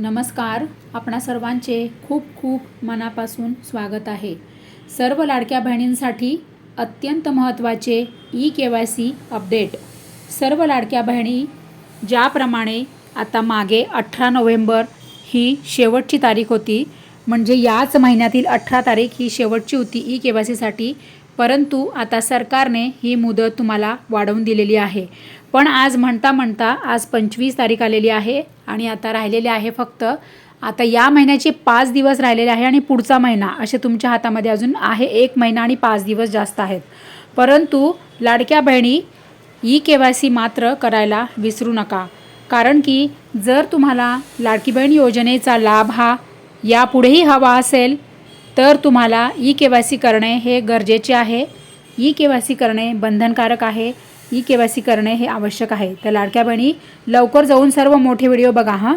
नमस्कार. आपणा सर्वांचे खूप खूप मनापासून स्वागत आहे. सर्व लाडक्या बहिणींसाठी अत्यंत महत्त्वाचे E K Y C update. सर्व लाडक्या बहिणी ज्याप्रमाणे आता मागे अठरा नोव्हेंबर ही शेवटची तारीख होती म्हणजे याच महिन्यातील अठरा तारीख ही शेवटची होती ई के वाय सीसाठी परंतु आता सरकारने ही मुदत तुम्हाला वाढवून दिलेली आहे. पण आज म्हणता म्हणता आज पंचवीस तारीख आलेली आहे आणि आता राहिलेले आहे फक्त आता या महिन्याचे पाच दिवस राहिलेले आहे आणि पुढचा महिना असे तुमच्या हातामध्ये अजून आहे एक महिना आणि पाच दिवस जास्त आहेत. परंतु लाडक्या बहिणी ई के वाय सी मात्र करायला विसरू नका. कारण की जर तुम्हाला लाडकी बहीण योजनेचा लाभ हा यापुढेही हवा असेल तर तुम्हाला ई के वाय सी करणे हे गरजेचे आहे. ई के वाय सी करणे बंधनकारक आहे. ई के वाय सी करणे हे आवश्यक आहे. तर लाडक्या बहिणी लवकर जाऊन सर्व मोठे व्हिडिओ बघा हां.